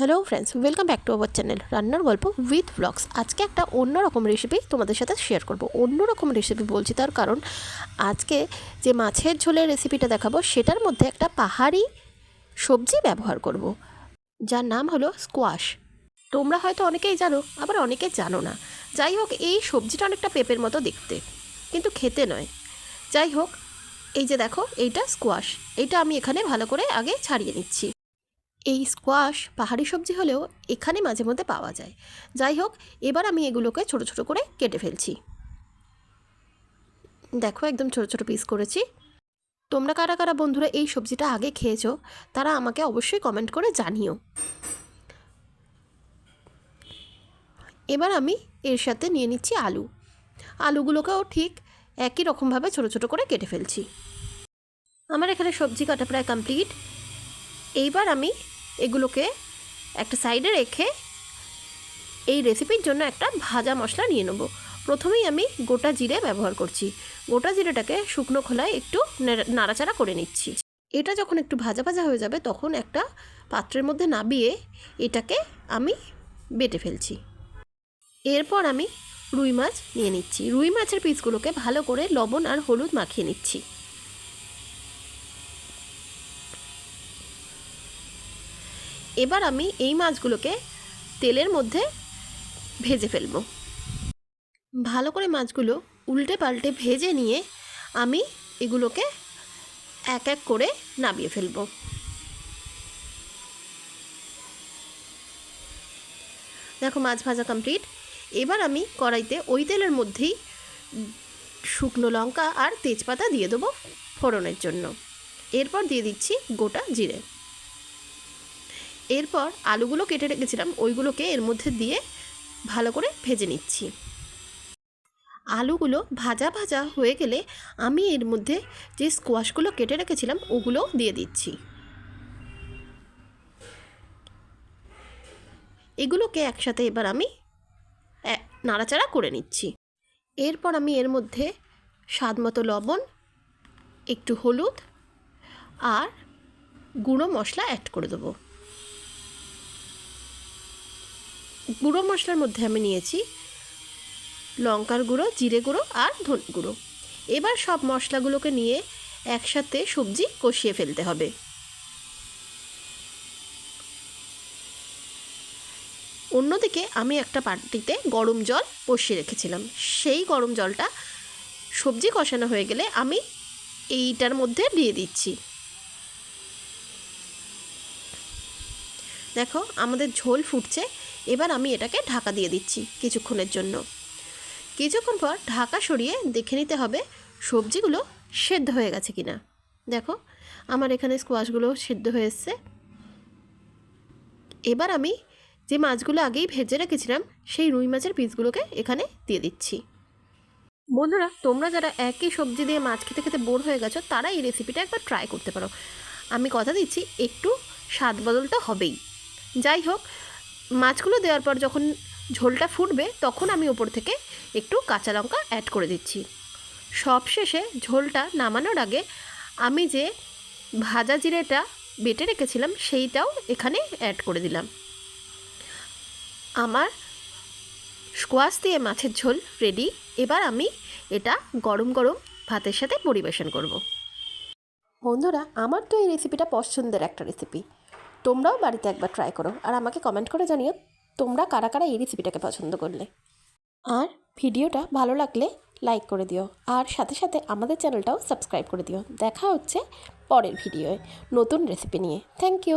Hello friends welcome back to our channel রান্নার গল্প with blogs আজকে একটা অন্যরকম রেসিপি তোমাদের সাথে শেয়ার করব। অন্যরকম রেসিপি বলছি তার কারণ, আজকে যে মাছের ঝোলের রেসিপিটা দেখাবো, সেটার মধ্যে একটা পাহাড়ি সবজি ব্যবহার করব। যার নাম হলো স্কোয়াশ তোমরা হয়তো অনেকেই জানো, আবার অনেকে জানো না। যাই হোক, এই সবজিটা অনেকটা পেঁপের মতো দেখতে, কিন্তু খেতে নয়। যাই হোক, এই যে দেখো, এইটা স্কোয়াশ এইটা আমি এখানে ভালো করে আগে ছাড়িয়ে নিচ্ছি। এই স্কোয়াশ পাহাড়ি সবজি হলেও এখানে মাঝে মধ্যে পাওয়া যায়। যাই হোক, এবার আমি এগুলোকে ছোট ছোট করে কেটে ফেলছি। দেখো, একদম ছোট ছোট পিস করেছি। তোমরা কারা কারা বন্ধুরা এই সবজিটা আগে খেয়েছো, তারা আমাকে অবশ্যই কমেন্ট করে জানিও। এবার আমি এর সাথে নিয়ে নিচ্ছি আলু। আলুগুলোকেও ঠিক একই রকমভাবে ছোট ছোট করে কেটে ফেলছি। আমার এখানে সবজি কাটা প্রায় কমপ্লিট এইবার আমি এগুলোকে একটা সাইডে রেখে এই রেসিপির জন্য একটা ভাজা মশলা নিয়ে নেব। প্রথমেই আমি গোটা জিরে ব্যবহার করছি। গোটা জিরেটাকে শুকনো খোলায় একটু নেড়া- নাড়াচাড়া করে নিচ্ছি। এটা যখন একটু ভাজা ভাজা হয়ে যাবে, তখন একটা পাত্রের মধ্যে নাবিয়ে এটাকে আমি বেটে ফেলছি। এরপর আমি রুই মাছ নিয়ে নিচ্ছি। রুই মাছের পিসগুলোকে ভালো করে লবণ আর হলুদ মাখিয়ে নিচ্ছি। এবার আমি এই মাছগুলোকে তেলের মধ্যে ভেজে ফেলব। ভালো করে মাছগুলো উল্টে পাল্টে ভেজে নিয়ে আমি এগুলোকে এক এক করে নামিয়ে ফেলব। দেখো মাছ ভাজা কমপ্লিট এবার আমি কড়াইতে ওই তেলের মধ্যেই শুকনো লঙ্কা আর তেজপাতা দিয়ে দেবো ফোড়নের জন্য। এরপর দিয়ে দিচ্ছি গোটা জিরে। এরপর আলুগুলো কেটে রেখেছিলাম, ওইগুলোকে এর মধ্যে দিয়ে ভালো করে ভেজে নিচ্ছি। আলুগুলো ভাজা ভাজা হয়ে গেলে আমি এর মধ্যে যে স্কোয়াশগুলো কেটে রেখেছিলাম, ওগুলোও দিয়ে দিচ্ছি। এগুলোকে একসাথে এবার আমি নাড়াচাড়া করে নিচ্ছি। এরপর আমি এর মধ্যে স্বাদ মতো লবণ, একটু হলুদ আর গুঁড়ো মশলা অ্যাড করে দেবো। গুঁড়ো মশলার মধ্যে আমি নিয়েছি লঙ্কার গুঁড়ো, জিরে গুঁড়ো আর ধনে গুঁড়ো। এবার সব মশলাগুলোকে নিয়ে একসাথে সবজি কষিয়ে ফেলতে হবে। অন্যদিকে আমি একটা পাটিতে গরম জল বসিয়ে রেখেছিলাম। সেই গরম জলটা সবজি কষানো হয়ে গেলে আমি এইটার মধ্যে দিয়ে দিচ্ছি। দেখো, আমাদের ঝোল ফুটছে। এবার আমি এটাকে ঢাকা দিয়ে দিচ্ছি কিছুক্ষণের জন্য। কিছুক্ষণ পর ঢাকা সরিয়ে দেখে নিতে হবে সবজিগুলো সেদ্ধ হয়ে গেছে কিনা। দেখো, আমার এখানে স্কোয়াশগুলো সেদ্ধ হয়ে এসছে। এবার আমি যে মাছগুলো আগেই ভেজে রেখেছিলাম, সেই রুই মাছের পিসগুলোকে এখানে দিয়ে দিচ্ছি। বন্ধুরা, তোমরা যারা একই সবজি দিয়ে মাছ খেতে খেতে বোর হয়ে গেছো, তারা এই রেসিপিটা একবার ট্রাই করতে পারো। আমি কথা দিচ্ছি, একটু স্বাদ বদলটা হবেই। যাই হোক মাছগুলো দেওয়ার পর যখন ঝোলটা ফুটবে, তখন আমি ওপর থেকে একটু কাঁচা লঙ্কা অ্যাড করে দিচ্ছি। সব শেষে ঝোলটা নামানোর আগে আমি যে ভাজা জিরেটা বেটে রেখেছিলাম, সেইটাও এখানে অ্যাড করে দিলাম। আমার স্কোয়াশ দিয়ে মাছের ঝোল রেডি এবার আমি এটা গরম গরম ভাতের সাথে পরিবেশন করব। বন্ধুরা, আমার তো এই রেসিপিটা পছন্দের একটা রেসিপি তোমরাও বাড়িতে একবার ট্রাই করো আর আমাকে কমেন্ট করে জানিও তোমরা কারা কারা এই রেসিপিটাকে পছন্দ করলে। আর ভিডিওটা ভালো লাগলে লাইক করে দিও আর সাথে সাথে আমাদের চ্যানেলটাও সাবস্ক্রাইব করে দিও। দেখা হচ্ছে পরের ভিডিওয়ে নতুন রেসিপি নিয়ে। Thank you